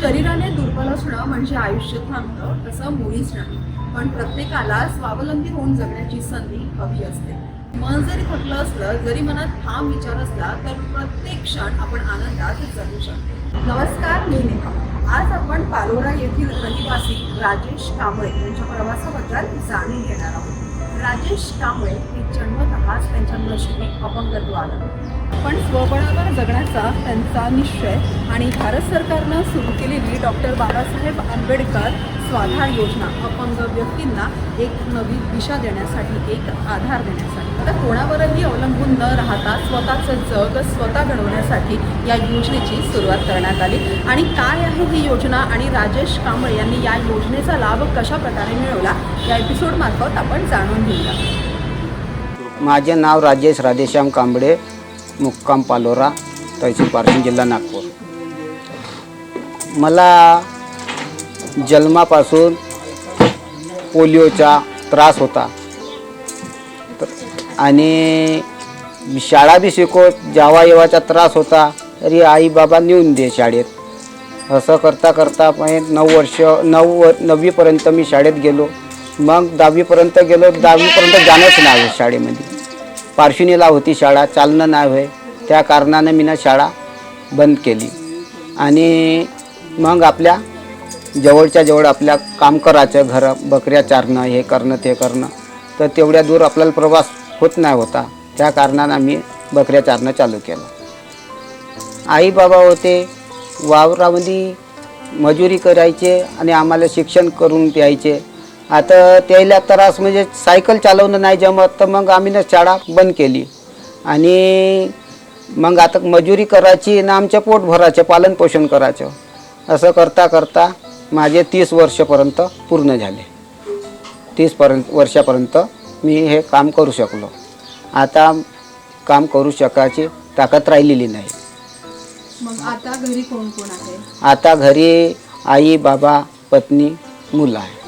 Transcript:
शरीराने दुर्बल असणं म्हणजे आयुष्य थांबतं तसं मुळीच नाही. पण प्रत्येकाला स्वावलंबी होऊन जगण्याची संधी हवी असते. मन जरी थकलं असलं जरी मनात ठाम विचार असला तर प्रत्येक क्षण आपण आनंदात जगू शकतो. नमस्कार मी नेहा आज आपण पालोरा येथील रहिवासी राजेश कांबळे यांच्या प्रवासाबद्दल जाणून घेणार आहोत. राजेश कांबळे हे जन्मतःच त्यांच्या नशिबी अपंगत्व आलं पण स्वबळावर जगण्याचा त्यांचा निश्चय आणि भारत सरकारनं सुरू केलेली डॉक्टर बाबासाहेब आंबेडकर स्वाधार योजना अपंग व्यक्तींना एक नवी दिशा देण्यासाठी एक आधार देण्यासाठी. आता कोणावरही अवलंबून न राहता स्वतःचं जग स्वतः घडवण्यासाठी या योजनेची सुरुवात करण्यात आली. आणि काय आहे ही योजना आणि राजेश कांबळे यांनी या योजनेचा लाभ कशा प्रकारे मिळवला या एपिसोडमार्फत आपण जाणून घेऊया. माझे नाव राजेश राधेश्याम कांबळे मुक्काम पालोरा तहसील पारशी जिल्हा नागपूर. मला जन्मापासून पोलिओचा त्रास होता. आणि शाळा बी शिकवत जावा येवाचा त्रास होता तरी आई बाबा नेऊन दे शाळेत. असं करता करता पण नऊ वर्ष नऊ व नववीपर्यंत मी शाळेत गेलो. मग दहावीपर्यंत गेलो दहावीपर्यंत जाणंच नाही आहे शाळेमध्ये. पार्श्वनीला होती शाळा चालणं नाही होय. त्या कारणानं मी ना शाळा बंद केली. आणि मग आपल्या जवळच्या जवळ आपल्या काम करायचं घरं बकऱ्या चारणं हे करणं ते करणं तर तेवढ्या दूर आपल्याला प्रवास होत नाही होता. त्या कारणानं आम्ही बकऱ्या चारणं चालू केलं. आई बाबा होते वावरामध्ये मजुरी करायचे आणि आम्हाला शिक्षण करून द्यायचे. आता त्याला त्रास म्हणजे सायकल चालवणं नाही जमत तर मग आम्ही ना शाळा बंद केली. आणि मग आता मजुरी करायची ना आमच्या पोट भरायचं पालनपोषण करायचं. असं करता करता माझे तीस वर्षपर्यंत पूर्ण झाले. तीसपर्यंत वर्षापर्यंत मी हे काम करू शकलो. आता काम करू शकायची ताकद राहिलेली नाही. मग आता घरी कोण कोण आहे? आता घरी आई बाबा पत्नी मुलं आहे.